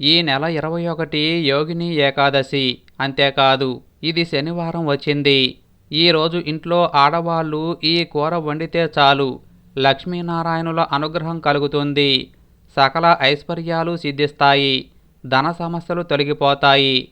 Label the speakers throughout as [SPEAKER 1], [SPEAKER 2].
[SPEAKER 1] ఈ నెల ఇరవై ఒకటి యోగిని ఏకాదశి. అంతేకాదు ఇది శనివారం వచ్చింది. ఈరోజు ఇంట్లో ఆడవాళ్ళు ఈ కూర వండితే చాలు. లక్ష్మీనారాయణుల అనుగ్రహం కలుగుతుంది. సకల ఐశ్వర్యాలు సిద్ధిస్తాయి. ధన సమస్యలు తొలగిపోతాయి.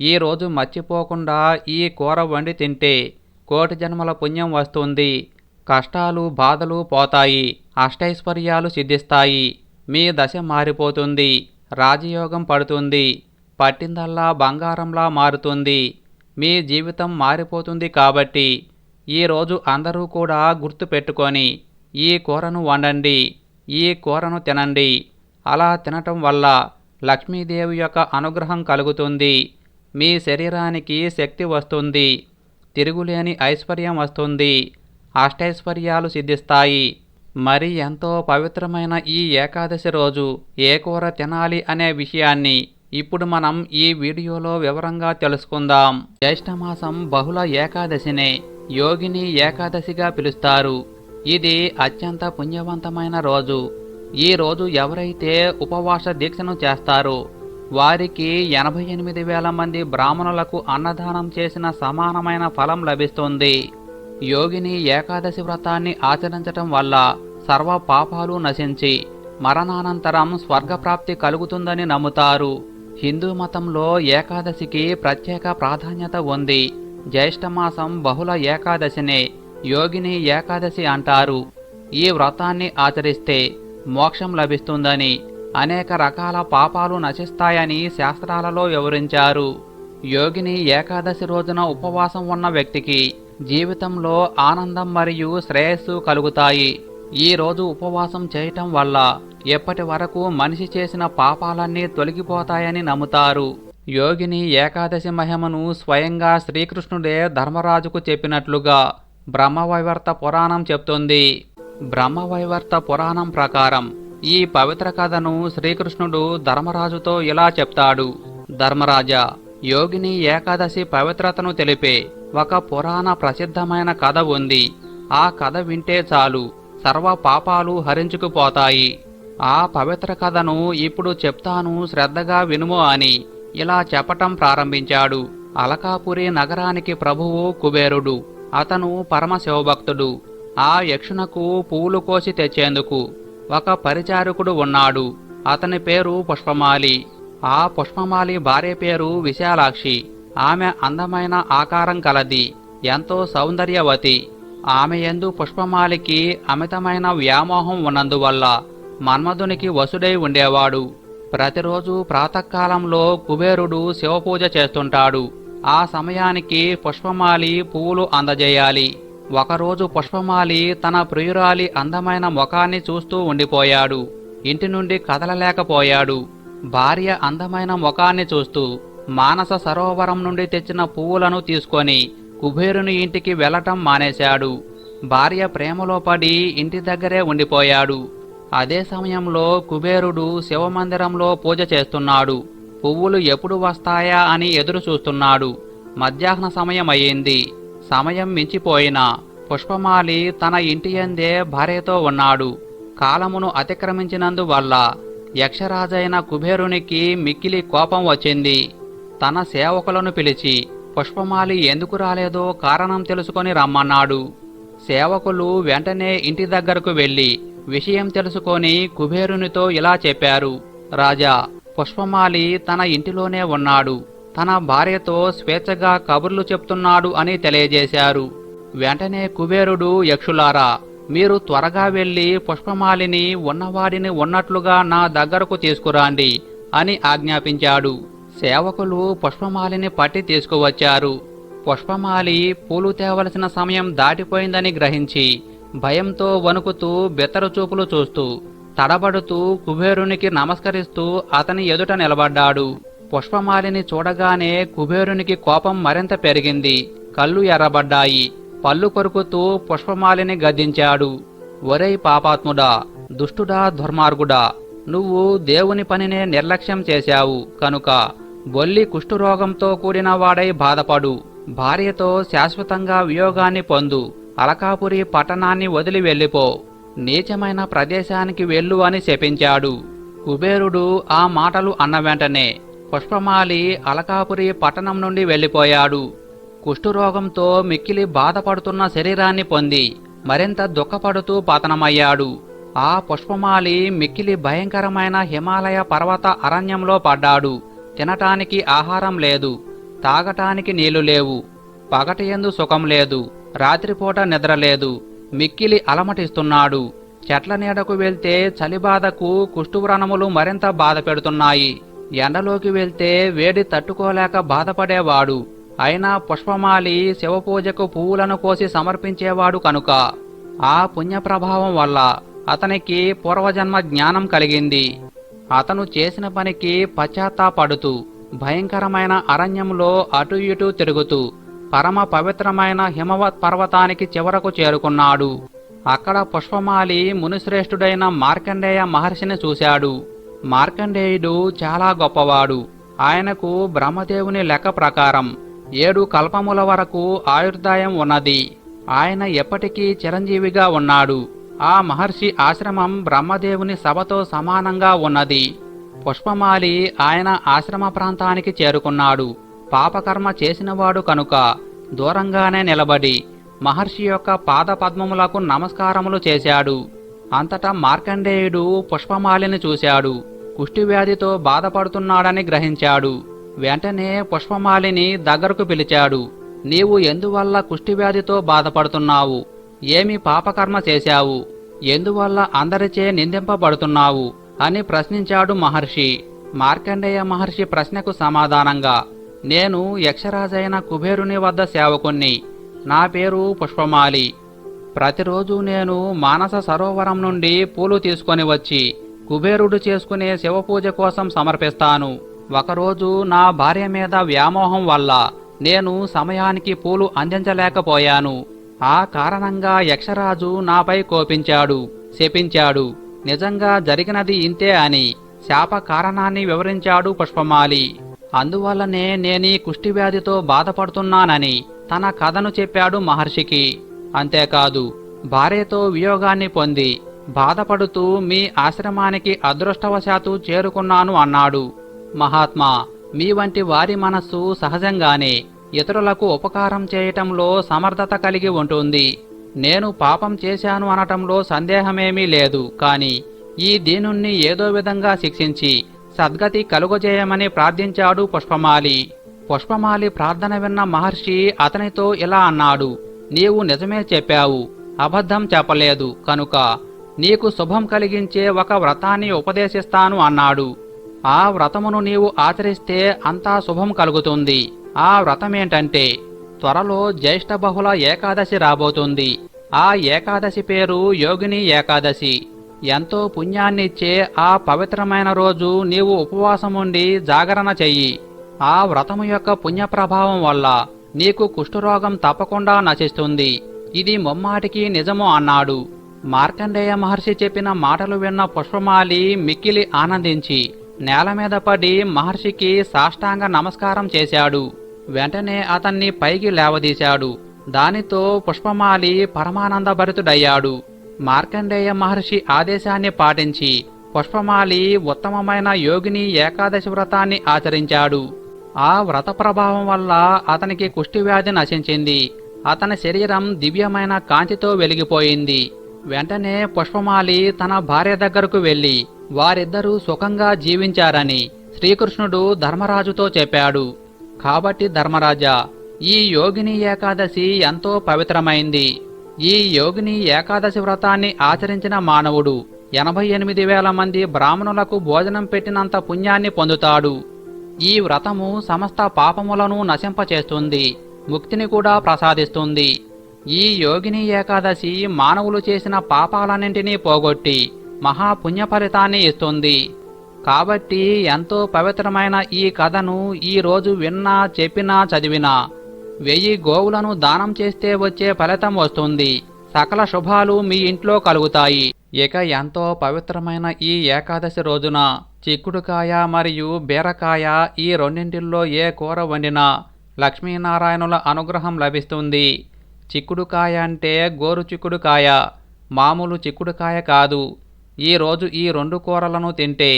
[SPEAKER 1] ఈరోజు మర్చిపోకుండా ఈ కూర వండి తింటే కోటి జన్మల పుణ్యం వస్తుంది. కష్టాలు బాధలు పోతాయి. అష్టైశ్వర్యాలు సిద్ధిస్తాయి. మీ దశ మారిపోతుంది. రాజయోగం పడుతుంది. పట్టిందల్లా బంగారంలా మారుతుంది. మీ జీవితం మారిపోతుంది కాబట్టి ఈరోజు అందరూ కూడా గుర్తు పెట్టుకొని ఈ కూరను వండండి. ఈ కూరను తినండి. అలా తినటం వల్ల లక్ష్మీదేవి యొక్క అనుగ్రహం కలుగుతుంది. మీ శరీరానికి శక్తి వస్తుంది. తిరుగులేని ఐశ్వర్యం వస్తుంది. అష్టైశ్వర్యాలు సిద్ధిస్తాయి. మరి ఎంతో పవిత్రమైన ఈ ఏకాదశి రోజు ఏ కూర తినాలి అనే విషయాన్ని ఇప్పుడు మనం ఈ వీడియోలో వివరంగా తెలుసుకుందాం. జ్యేష్ఠమాసం బహుళ ఏకాదశినే యోగిని ఏకాదశిగా పిలుస్తారు. ఇది అత్యంత పుణ్యవంతమైన రోజు. ఈ రోజు ఎవరైతే ఉపవాస దీక్షను చేస్తారో వారికి ఎనభై ఎనిమిది వేల మంది బ్రాహ్మణులకు అన్నదానం చేసిన సమానమైన ఫలం లభిస్తుంది. యోగిని ఏకాదశి వ్రతాన్ని ఆచరించటం వల్ల సర్వ పాపాలు నశించి మరణానంతరం స్వర్గప్రాప్తి కలుగుతుందని నమ్ముతారు. హిందూ మతంలో ఏకాదశికి ప్రత్యేక ప్రాధాన్యత ఉంది. జ్యేష్ఠమాసం బహుళ ఏకాదశినే యోగిని ఏకాదశి అంటారు. ఈ వ్రతాన్ని ఆచరిస్తే మోక్షం లభిస్తుందని అనేక రకాల పాపాలు నశిస్తాయని శాస్త్రాలలో వివరించారు. యోగిని ఏకాదశి రోజున ఉపవాసం ఉన్న వ్యక్తికి జీవితంలో ఆనందం మరియు శ్రేయస్సు కలుగుతాయి. ఈ రోజు ఉపవాసం చేయటం వల్ల ఎప్పటి వరకు మనిషి చేసిన పాపాలన్నీ తొలగిపోతాయని నమ్ముతారు. యోగిని ఏకాదశి మహిమను స్వయంగా శ్రీకృష్ణుడే ధర్మరాజుకు చెప్పినట్లుగా బ్రహ్మవైవర్త పురాణం చెప్తుంది. బ్రహ్మవైవర్త పురాణం ప్రకారం ఈ పవిత్ర కథను శ్రీకృష్ణుడు ధర్మరాజుతో ఇలా చెప్తాడు. ధర్మరాజా యోగిని ఏకాదశి పవిత్రతను తెలిపే ఒక పురాణ ప్రసిద్ధమైన కథ ఉంది. ఆ కథ వింటే చాలు. సర్వ పాపాలు హరించుకుపోతాయి. ఆ పవిత్ర కథను ఇప్పుడు చెప్తాను శ్రద్ధగా వినుము అని. ఇలా చెప్పటం ప్రారంభించాడు. అలకాపురి నగరానికి ప్రభువు కుబేరుడు. అతను పరమ శివభక్తుడు ఆ యక్షునకు పూలు కోసి తెచ్చేందుకు ఒక పరిచారకుడు ఉన్నాడు. అతని పేరు పుష్పమాలి. ఆ పుష్పమాలి భార్య పేరు విశాలాక్షి. ఆమె అందమైన ఆకారం కలది ఎంతో సౌందర్యవతి. ఆమె ఎందు పుష్పమాలికి అమితమైన వ్యామోహం ఉన్నందువల్ల మన్మధునికి వసుడై ఉండేవాడు. ప్రతిరోజు ప్రాతకాలంలో కుబేరుడు శివపూజ చేస్తుంటాడు. ఆ సమయానికి పుష్పమాలి పువ్వులు అందజేయాలి. ఒకరోజు పుష్పమాలి తన ప్రియురాలి అందమైన ముఖాన్ని చూస్తూ ఉండిపోయాడు. ఇంటి నుండి కదలలేకపోయాడు. భార్య అందమైన ముఖాన్ని చూస్తూ మానస సరోవరం నుండి తెచ్చిన పువ్వులను తీసుకొని కుబేరుని ఇంటికి వెళ్ళటం మానేశాడు. భార్య ప్రేమలో పడి ఇంటి దగ్గరే ఉండిపోయాడు. అదే సమయంలో కుబేరుడు శివమందిరంలో పూజ చేస్తున్నాడు. పువ్వులు ఎప్పుడు వస్తాయా అని ఎదురు చూస్తున్నాడు మధ్యాహ్న సమయం అయ్యింది సమయం మించిపోయినా పుష్పమాలి తన ఇంటి అందే భార్యతో ఉన్నాడు. కాలమును అతిక్రమించినందువల్ల యక్షరాజైన కుబేరునికి మిక్కిలి కోపం వచ్చింది. తన సేవకులను పిలిచి పుష్పమాలి ఎందుకు రాలేదో కారణం తెలుసుకొని రమ్మన్నాడు. సేవకులు వెంటనే ఇంటి దగ్గరకు వెళ్ళి విషయం తెలుసుకొని కుబేరునితో ఇలా చెప్పారు. రాజా పుష్పమాలి తన ఇంటిలోనే ఉన్నాడు. తన భార్యతో స్వేచ్ఛగా కబుర్లు చెప్తున్నాడు అని తెలియజేశారు. వెంటనే కుబేరుడు యక్షులారా మీరు త్వరగా వెళ్ళి పుష్పమాలిని ఉన్నవాడిని ఉన్నట్లుగా నా దగ్గరకు తీసుకురాండి అని ఆజ్ఞాపించాడు. సేవకులు పుష్పమాలిని పట్టి తీసుకువచ్చారు. పుష్పమాలి పూలు తేవలసిన సమయం దాటిపోయిందని గ్రహించి భయంతో వణుకుతూ బెత్తరచూపులు చూస్తూ తడబడుతూ కుబేరునికి నమస్కరిస్తూ అతని ఎదుట నిలబడ్డాడు. పుష్పమాలిని చూడగానే కుబేరునికి కోపం మరింత పెరిగింది. కళ్ళు ఎర్రబడ్డాయి. పళ్ళు కొరుకుతూ పుష్పమాలిని గద్దించాడు. ఒరేయ్ పాపాత్ముడా దుష్టుడా దుర్మార్గుడా నువ్వు దేవుని పనినే నిర్లక్ష్యం చేశావు కనుక బొల్లి కుష్ఠరోగంతో కూడిన వాడై బాధపడు. భార్యతో శాశ్వతంగా వియోగాన్ని పొందు. అలకాపురి పట్టణాన్ని వదిలి వెళ్ళిపో. నీచమైన ప్రదేశానికి వెళ్ళు అని శపించాడు. కుబేరుడు ఆ మాటలు అన్న వెంటనే పుష్పమాలి అలకాపురి పట్టణం నుండి వెళ్ళిపోయాడు. కుష్ఠరోగంతో మిక్కిలి బాధపడుతున్న శరీరాన్ని పొంది మరింత దుఃఖపడుతూ పతనమయ్యాడు. ఆ పుష్పమాలి మిక్కిలి భయంకరమైన హిమాలయ పర్వత అరణ్యంలో పడ్డాడు. తినటానికి ఆహారం లేదు తాగటానికి నీళ్ళు లేవు పగటియందు సుఖం లేదు రాత్రిపూట నిద్ర లేదు మిక్కిలి అలమటిస్తున్నాడు. చెట్ల నీడకు వెళ్తే చలిబాధకు కుష్ఠువ్రణములు మరింత బాధ పెడుతున్నాయి. ఎండలోకి వెళ్తే వేడి తట్టుకోలేక బాధపడేవాడు. అయినా పుష్పమాలి శివపూజకు పువ్వులను కోసి సమర్పించేవాడు కనుక. ఆ పుణ్యప్రభావం వల్ల అతనికి పూర్వజన్మ జ్ఞానం కలిగింది. అతను చేసిన పనికి పశ్చాత్తాపడుతూ భయంకరమైన అరణ్యంలో అటు ఇటు తిరుగుతూ పరమ పవిత్రమైన హిమవత్ పర్వతానికి చివరకు చేరుకున్నాడు. అక్కడ పుష్పమాలి మునిశ్రేష్ఠుడైన మార్కండేయ మహర్షిని చూశాడు. మార్కండేయుడు చాలా గొప్పవాడు. ఆయనకు బ్రహ్మదేవుని లెక్క ప్రకారం ఏడు కల్పముల వరకు ఆయుర్దాయం ఉన్నది. ఆయన ఎప్పటికీ చిరంజీవిగా ఉన్నాడు. ఆ మహర్షి ఆశ్రమం బ్రహ్మదేవుని సభతో సమానంగా ఉన్నది. పుష్పమాలి ఆయన ఆశ్రమ ప్రాంతానికి చేరుకున్నాడు. పాపకర్మ చేసినవాడు కనుక దూరంగానే నిలబడి మహర్షి యొక్క పాదపద్మములకు నమస్కారములు చేశాడు. అంతటా మార్కండేయుడు పుష్పమాలిని చూశాడు. కుష్టివ్యాధితో బాధపడుతున్నాడని గ్రహించాడు. వెంటనే పుష్పమాలిని దగ్గరకు పిలిచాడు. నీవు ఎందువల్ల కుష్టివ్యాధితో బాధపడుతున్నావు? ఏమి పాపకర్మ చేశావు? ఎందువల్ల అందరిచే నిందింపబడుతున్నావు? అని ప్రశ్నించాడు మహర్షి. మార్కండేయ మహర్షి ప్రశ్నకు సమాధానంగా నేను యక్షరాజైన కుబేరుని వద్ద సేవకుణ్ణి. నా పేరు పుష్పమాలి. ప్రతిరోజు నేను మానస సరోవరం నుండి పూలు తీసుకొని వచ్చి కుబేరుడు చేసుకునే శివపూజ కోసం సమర్పిస్తాను. ఒకరోజు నా భార్య మీద వ్యామోహం వల్ల నేను సమయానికి పూలు అందించలేకపోయాను. ఆ కారణంగా యక్షరాజు నాపై కోపించాడు శపించాడు. నిజంగా జరిగినది ఇంతే అని శాప కారణాన్ని వివరించాడు పుష్పమాలి. అందువల్లనే నేనీ కుష్టివ్యాధితో బాధపడుతున్నానని తన కథను చెప్పాడు మహర్షికి. అంతేకాదు భార్యతో వియోగాన్ని పొంది బాధపడుతూ మీ ఆశ్రమానికి అదృష్టవశాత్తు చేరుకున్నాను అన్నాడు. మహాత్మా మీ వంటి వారి మనస్సు సహజంగానే ఇతరులకు ఉపకారం చేయటంలో సమర్థత కలిగి ఉంటుంది. నేను పాపం చేశాను అనటంలో సందేహమేమీ లేదు. కాని ఈ దీనుణ్ణి ఏదో విధంగా శిక్షించి సద్గతి కలుగజేయమని ప్రార్థించాడు పుష్పమాలి. పుష్పమాలి ప్రార్థన విన్న మహర్షి అతనితో ఇలా అన్నాడు నీవు నిజమే చెప్పావు అబద్ధం చెప్పలేదు. కనుక నీకు శుభం కలిగించే ఒక వ్రతాన్ని ఉపదేశిస్తాను అన్నాడు. ఆ వ్రతమును నీవు ఆచరిస్తే అంతా శుభం కలుగుతుంది. ఆ వ్రతమేంటంటే త్వరలో జ్యేష్ఠ బహుళ ఏకాదశి రాబోతుంది. ఆ ఏకాదశి పేరు యోగిని ఏకాదశి. ఎంతో పుణ్యాన్నిచ్చే ఆ పవిత్రమైన రోజు నీవు ఉపవాసముండి జాగరణ చెయ్యి. ఆ వ్రతము యొక్క పుణ్యప్రభావం వల్ల నీకు కుష్ఠరోగం తప్పకుండా నశిస్తుంది. ఇది ముమ్మాటికి నిజము అన్నాడు. మార్కండేయ మహర్షి చెప్పిన మాటలు విన్న పుష్పమాలి మిక్కిలి ఆనందించి నేల మీద పడి మహర్షికి సాష్టాంగ నమస్కారం చేశాడు. వెంటనే అతన్ని పైకి లేవదీశాడు. దానితో పుష్పమాలి పరమానందభరితుడయ్యాడు. మార్కండేయ మహర్షి ఆదేశాన్ని పాటించి పుష్పమాలి ఉత్తమమైన యోగిని ఏకాదశి వ్రతాన్ని ఆచరించాడు. ఆ వ్రత ప్రభావం వల్ల అతనికి కుష్టివ్యాధి నశించింది. అతని శరీరం దివ్యమైన కాంతితో వెలిగిపోయింది. వెంటనే పుష్పమాలి తన భార్య దగ్గరకు వెళ్ళి వారిద్దరూ సుఖంగా జీవించారని శ్రీకృష్ణుడు ధర్మరాజుతో చెప్పాడు. కాబట్టి ధర్మరాజా ఈ యోగిని ఏకాదశి ఎంతో పవిత్రమైంది. ఈ యోగిని ఏకాదశి వ్రతాన్ని ఆచరించిన మానవుడు ఎనభై ఎనిమిది వేల మంది బ్రాహ్మణులకు భోజనం పెట్టినంత పుణ్యాన్ని పొందుతాడు. ఈ వ్రతము సమస్త పాపములను నశింపచేస్తుంది ముక్తిని కూడా ప్రసాదిస్తుంది. ఈ యోగిని ఏకాదశి మానవులు చేసిన పాపాలన్నింటినీ పోగొట్టి మహాపుణ్య ఫలితాన్ని ఇస్తుంది. కాబట్టి ఎంతో పవిత్రమైన ఈ కథను ఈ రోజు విన్నా చెప్పినా చదివినా. వెయ్యి గోవులను దానం చేస్తే వచ్చే ఫలితం వస్తుంది. సకల శుభాలు మీ ఇంట్లో కలుగుతాయి. ఇక ఎంతో పవిత్రమైన ఈ ఏకాదశి రోజున చిక్కుడుకాయ మరియు బీరకాయ ఈ రెండింటిల్లో ఏ కూర వండినా లక్ష్మీనారాయణుల అనుగ్రహం లభిస్తుంది. చిక్కుడుకాయ అంటే గోరు చిక్కుడుకాయ. మామూలు చిక్కుడుకాయ కాదు. ఈ రోజు ఈ రెండు కూరలను తింటే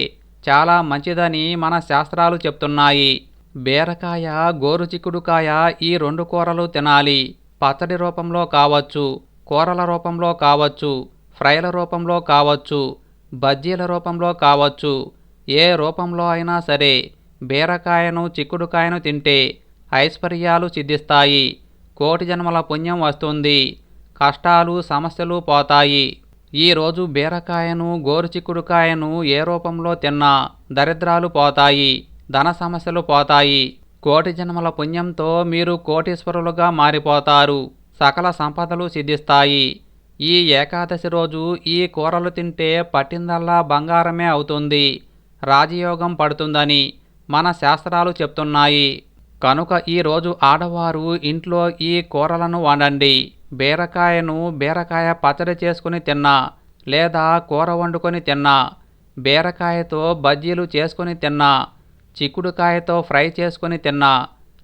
[SPEAKER 1] చాలా మంచిదని మన శాస్త్రాలు చెప్తున్నాయి. బీరకాయ గోరుచిక్కుడుకాయ ఈ రెండు కూరలు తినాలి. పచ్చడి రూపంలో కావచ్చు కూరల రూపంలో కావచ్చు ఫ్రైల రూపంలో కావచ్చు బజ్జీల రూపంలో కావచ్చు. ఏ రూపంలో అయినా సరే బీరకాయను చిక్కుడుకాయను తింటే ఐశ్వర్యాలు సిద్ధిస్తాయి. కోటి జన్మల పుణ్యం వస్తుంది. కష్టాలు సమస్యలు పోతాయి. ఈరోజు బీరకాయను గోరుచిక్కుడుకాయను ఏ రూపంలో తిన్నా దరిద్రాలు పోతాయి ధన సమస్యలు పోతాయి. కోటి జన్మల పుణ్యంతో మీరు కోటీశ్వరులుగా మారిపోతారు. సకల సంపదలు సిద్ధిస్తాయి. ఈ ఏకాదశి రోజు ఈ కూరలు తింటే పట్టిందల్లా బంగారమే అవుతుంది. రాజయోగం పడుతుందని మన శాస్త్రాలు చెప్తున్నాయి. కనుక ఈరోజు ఆడవారు ఇంట్లో ఈ కూరలను వండండి. బీరకాయను బీరకాయ పచ్చడి చేసుకుని తిన్నా లేదా కూర వండుకొని తిన్నా బీరకాయతో బజ్జీలు చేసుకుని తిన్నా చిక్కుడుకాయతో ఫ్రై చేసుకుని తిన్నా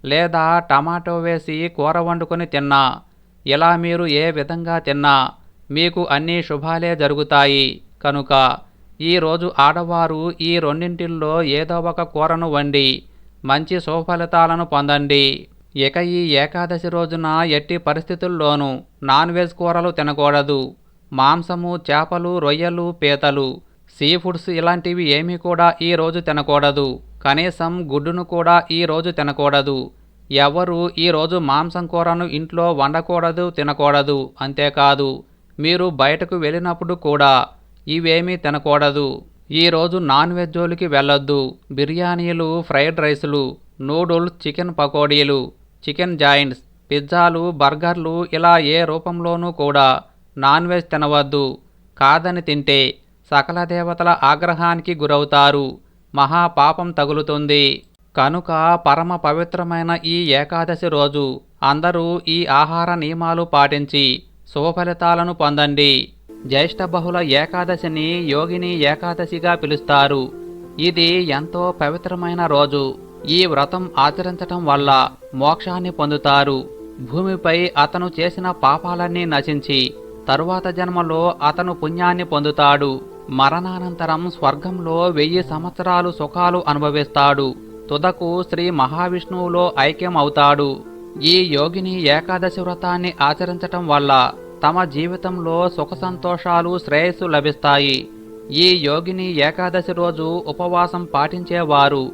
[SPEAKER 1] లేదా టమాటో వేసి కూర వండుకొని తిన్నా ఇలా మీరు ఏ విధంగా తిన్నా మీకు అన్ని శుభాలే జరుగుతాయి. కనుక ఈరోజు ఆడవారు ఈ రెండింటిల్లో ఏదో ఒక కూరను వండి మంచి సుఫలితాలను పొందండి. ఇక ఈ ఏకాదశి రోజున ఎట్టి పరిస్థితుల్లోనూ నాన్ వెజ్ కూరలు తినకూడదు. మాంసము చేపలు రొయ్యలు పీతలు సీ ఫుడ్స్ ఇలాంటివి ఏమీ కూడా ఈ రోజు తినకూడదు. కనీసం గుడ్డును కూడా ఈ రోజు తినకూడదు. ఎవరు ఈరోజు మాంసం కూరను ఇంట్లో వండకూడదు తినకూడదు. అంతేకాదు మీరు బయటకు వెళ్ళినప్పుడు కూడా ఇవేమీ తినకూడదు. ఈరోజు నాన్ వెజ్ జోలికి వెళ్ళొద్దు. బిర్యానీలు ఫ్రైడ్ రైసులు నూడుల్స్ చికెన్ పకోడీలు చికెన్ జాయింట్స్ పిజ్జాలు బర్గర్లు ఇలా ఏ రూపంలోనూ కూడా నాన్ వెజ్ తినవద్దు. కాదని తింటే సకల దేవతల ఆగ్రహానికి గురవుతారు. మహాపాపం తగులుతుంది. కనుక పరమ పవిత్రమైన ఈ ఏకాదశి రోజు అందరూ ఈ ఆహార నియమాలు పాటించి శుభఫలితాలను పొందండి. జ్యేష్ఠ బహుళ ఏకాదశిని యోగిని ఏకాదశిగా పిలుస్తారు. ఇది ఎంతో పవిత్రమైన రోజు. ఈ వ్రతం ఆచరించటం వల్ల మోక్షాన్ని పొందుతారు. భూమిపై అతను చేసిన పాపాలన్నీ నశించి తరువాత జన్మలో అతను పుణ్యాన్ని పొందుతాడు. మరణానంతరం స్వర్గంలో వెయ్యి సంవత్సరాలు సుఖాలు అనుభవిస్తాడు. తుదకు శ్రీ మహావిష్ణువులో ఐక్యం అవుతాడు ఈ యోగిని ఏకాదశి వ్రతాన్ని ఆచరించటం వల్ల తమ జీవితంలో సుఖ సంతోషాలు శ్రేయస్సు లభిస్తాయి. ఈ యోగిని ఏకాదశి రోజు ఉపవాసం పాటించేవారు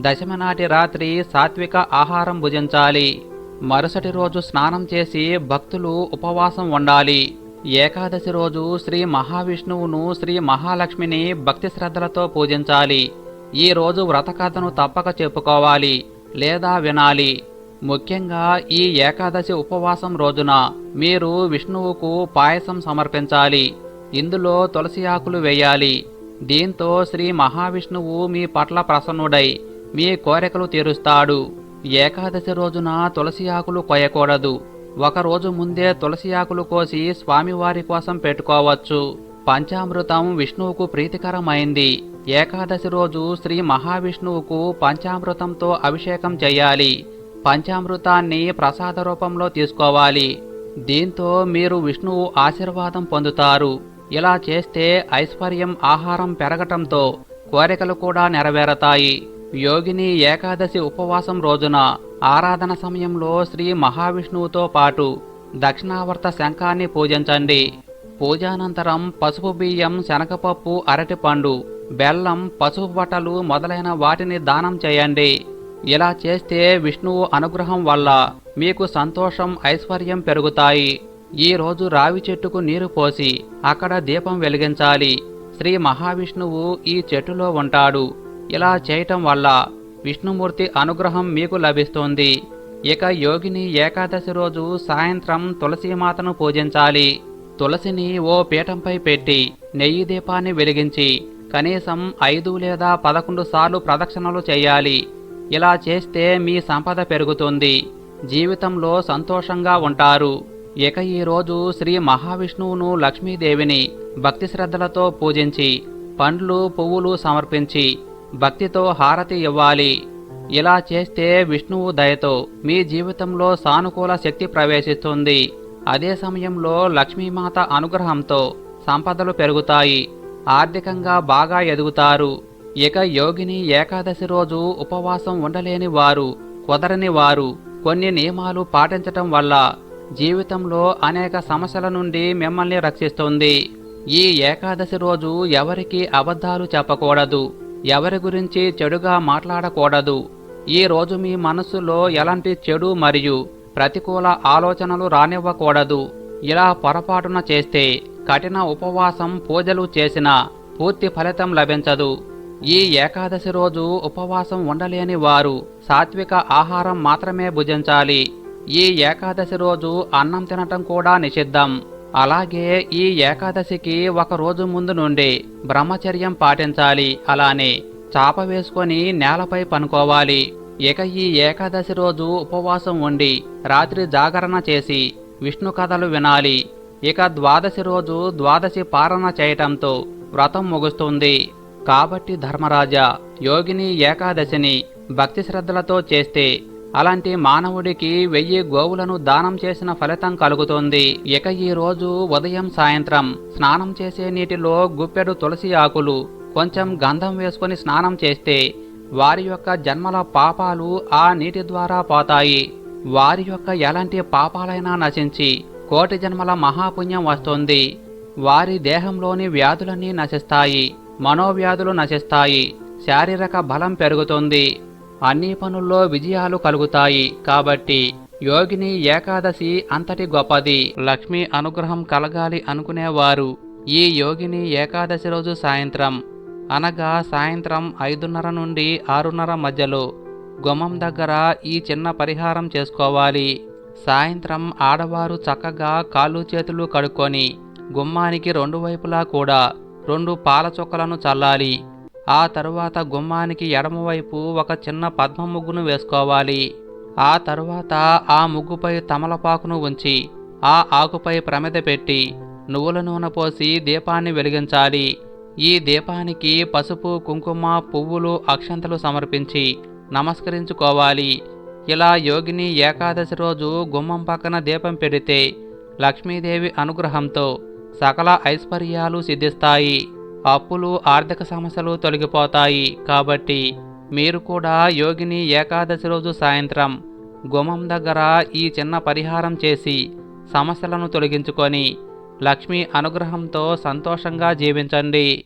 [SPEAKER 1] దశమి నాటి రాత్రి సాత్విక ఆహారం భుజించాలి. మరుసటి రోజు స్నానం చేసి భక్తులు ఉపవాసం ఉండాలి. ఏకాదశి రోజు శ్రీ మహావిష్ణువును శ్రీ మహాలక్ష్మిని భక్తి శ్రద్ధలతో పూజించాలి. ఈ రోజు వ్రతకథను తప్పక చెప్పుకోవాలి లేదా వినాలి. ముఖ్యంగా ఈ ఏకాదశి ఉపవాసం రోజున మీరు విష్ణువుకు పాయసం సమర్పించాలి. ఇందులో తులసి ఆకులు వేయాలి. దీంతో శ్రీ మహావిష్ణువు మీ పట్ల ప్రసన్నుడై మీ కోరికలు తీరుస్తాడు. ఏకాదశి రోజున తులసి ఆకులు కొయ్యకూడదు ఒకరోజు ముందే తులసి ఆకులు కోసి స్వామివారి కోసం పెట్టుకోవచ్చు. పంచామృతం విష్ణువుకు ప్రీతికరమైంది. ఏకాదశి రోజు శ్రీ మహావిష్ణువుకు పంచామృతంతో అభిషేకం చేయాలి. పంచామృతాన్ని ప్రసాద రూపంలో తీసుకోవాలి. దీంతో మీరు విష్ణువు ఆశీర్వాదం పొందుతారు. ఇలా చేస్తే ఐశ్వర్యం ఆహారం పెరగటంతో కోరికలు కూడా నెరవేరతాయి. యోగిని ఏకాదశి ఉపవాసం రోజున ఆరాధన సమయంలో శ్రీ మహావిష్ణువుతో పాటు దక్షిణావర్త శంఖాన్ని పూజించండి. పూజానంతరం పసుపు బియ్యం శనగపప్పు అరటిపండు బెల్లం పసుపు బట్టలు మొదలైన వాటిని దానం చేయండి. ఇలా చేస్తే విష్ణువు అనుగ్రహం వల్ల మీకు సంతోషం ఐశ్వర్యం పెరుగుతాయి. ఈ రోజు రావి చెట్టుకు నీరు పోసి అక్కడ దీపం వెలిగించాలి. శ్రీ మహావిష్ణువు ఈ చెట్టులో ఉంటాడు. ఇలా చేయటం వల్ల విష్ణుమూర్తి అనుగ్రహం మీకు లభిస్తుంది. ఇక యోగిని ఏకాదశి రోజు సాయంత్రం తులసీమాతను పూజించాలి. తులసిని ఓ పీఠంపై పెట్టి నెయ్యి దీపాన్ని వెలిగించి కనీసం ఐదు లేదా పదకొండు సార్లు ప్రదక్షిణలు చేయాలి. ఇలా చేస్తే మీ సంపద పెరుగుతుంది. జీవితంలో సంతోషంగా ఉంటారు. ఇక ఈరోజు శ్రీ మహావిష్ణువును లక్ష్మీదేవిని భక్తి శ్రద్ధలతో పూజించి పండ్లు పువ్వులు సమర్పించి భక్తితో హారతి ఇవ్వాలి. ఇలా చేస్తే విష్ణువు దయతో మీ జీవితంలో సానుకూల శక్తి ప్రవేశిస్తుంది. అదే సమయంలో లక్ష్మీమాత అనుగ్రహంతో సంపదలు పెరుగుతాయి. ఆర్థికంగా బాగా ఎదుగుతారు. ఇక యోగిని ఏకాదశి రోజు ఉపవాసం ఉండలేని వారు కుదరని వారు కొన్ని నియమాలు పాటించటం వల్ల జీవితంలో అనేక సమస్యల నుండి మిమ్మల్ని రక్షిస్తుంది. ఈ ఏకాదశి రోజు ఎవరికి అబద్ధాలు చెప్పకూడదు. ఎవరి గురించి చెడుగా మాట్లాడకూడదు. ఈ రోజు మీ మనస్సులో ఎలాంటి చెడు మరియు ప్రతికూల ఆలోచనలు రానివ్వకూడదు. ఇలా పొరపాటున చేస్తే కఠిన ఉపవాసం పూజలు చేసినా పూర్తి ఫలితం లభించదు. ఈ ఏకాదశి రోజు ఉపవాసం ఉండలేని వారు సాత్విక ఆహారం మాత్రమే భుజించాలి. ఈ ఏకాదశి రోజు అన్నం తినటం కూడా నిషిద్ధం. అలాగే ఈ ఏకాదశికి ఒక రోజు ముందు నుండి బ్రహ్మచర్యం పాటించాలి. అలానే చాప వేసుకొని నేలపై పనుకోవాలి. ఇక ఈ ఏకాదశి రోజు ఉపవాసం ఉండి రాత్రి జాగరణ చేసి విష్ణు కథలు వినాలి. ఇక ద్వాదశి రోజు ద్వాదశి పారణ చేయటంతో వ్రతం ముగుస్తుంది. కాబట్టి ధర్మరాజా యోగిని ఏకాదశిని భక్తి శ్రద్ధలతో చేస్తే అలాంటి మానవుడికి వెయ్యి గోవులను దానం చేసిన ఫలితం కలుగుతుంది. ఇక ఈ రోజు ఉదయం సాయంత్రం స్నానం చేసే నీటిలో గుప్పెడు తులసి ఆకులు కొంచెం గంధం వేసుకొని స్నానం చేస్తే వారి యొక్క జన్మల పాపాలు ఆ నీటి ద్వారా పోతాయి. వారి యొక్క ఎలాంటి పాపాలైనా నశించి కోటి జన్మల మహాపుణ్యం వస్తుంది. వారి దేహంలోని వ్యాధులన్నీ నశిస్తాయి మనోవ్యాధులు నశిస్తాయి శారీరక బలం పెరుగుతుంది. అన్ని పనుల్లో విజయాలు కలుగుతాయి. కాబట్టి యోగిని ఏకాదశి అంతటి గొప్పది. లక్ష్మి అనుగ్రహం కలగాలి అనుకునేవారు. ఈ యోగిని ఏకాదశి రోజు సాయంత్రం. అనగా సాయంత్రం ఐదున్నర నుండి ఆరున్నర మధ్యలో గుమ్మం దగ్గర ఈ చిన్న పరిహారం చేసుకోవాలి. సాయంత్రం ఆడవారు చక్కగా కాళ్ళు చేతులు కడుక్కొని గుమ్మానికి రెండు వైపులా కూడా రెండు పాల చుక్కలను చల్లాలి. ఆ తరువాత గుమ్మానికి ఎడమవైపు ఒక చిన్న పద్మ ముగ్గును వేసుకోవాలి. ఆ తరువాత ఆ ముగ్గుపై తమలపాకును ఉంచి ఆ ఆకుపై ప్రమిద పెట్టి నువ్వుల నూనె పోసి దీపాన్ని వెలిగించాలి. ఈ దీపానికి పసుపు కుంకుమ పువ్వులు అక్షంతలు సమర్పించి నమస్కరించుకోవాలి. ఇలా యోగిని ఏకాదశి రోజు గుమ్మం పక్కన దీపం పెడితే లక్ష్మీదేవి అనుగ్రహంతో సకల ఐశ్వర్యాలు సిద్ధిస్తాయి. అప్పులు ఆర్థిక సమస్యలు తొలగిపోతాయి. కాబట్టి మీరు కూడా యోగిని ఏకాదశి రోజు సాయంత్రం గుమం దగ్గర ఈ చిన్న పరిహారం చేసి సమస్యలను తొలగించుకొని లక్ష్మీ అనుగ్రహంతో సంతోషంగా జీవించండి.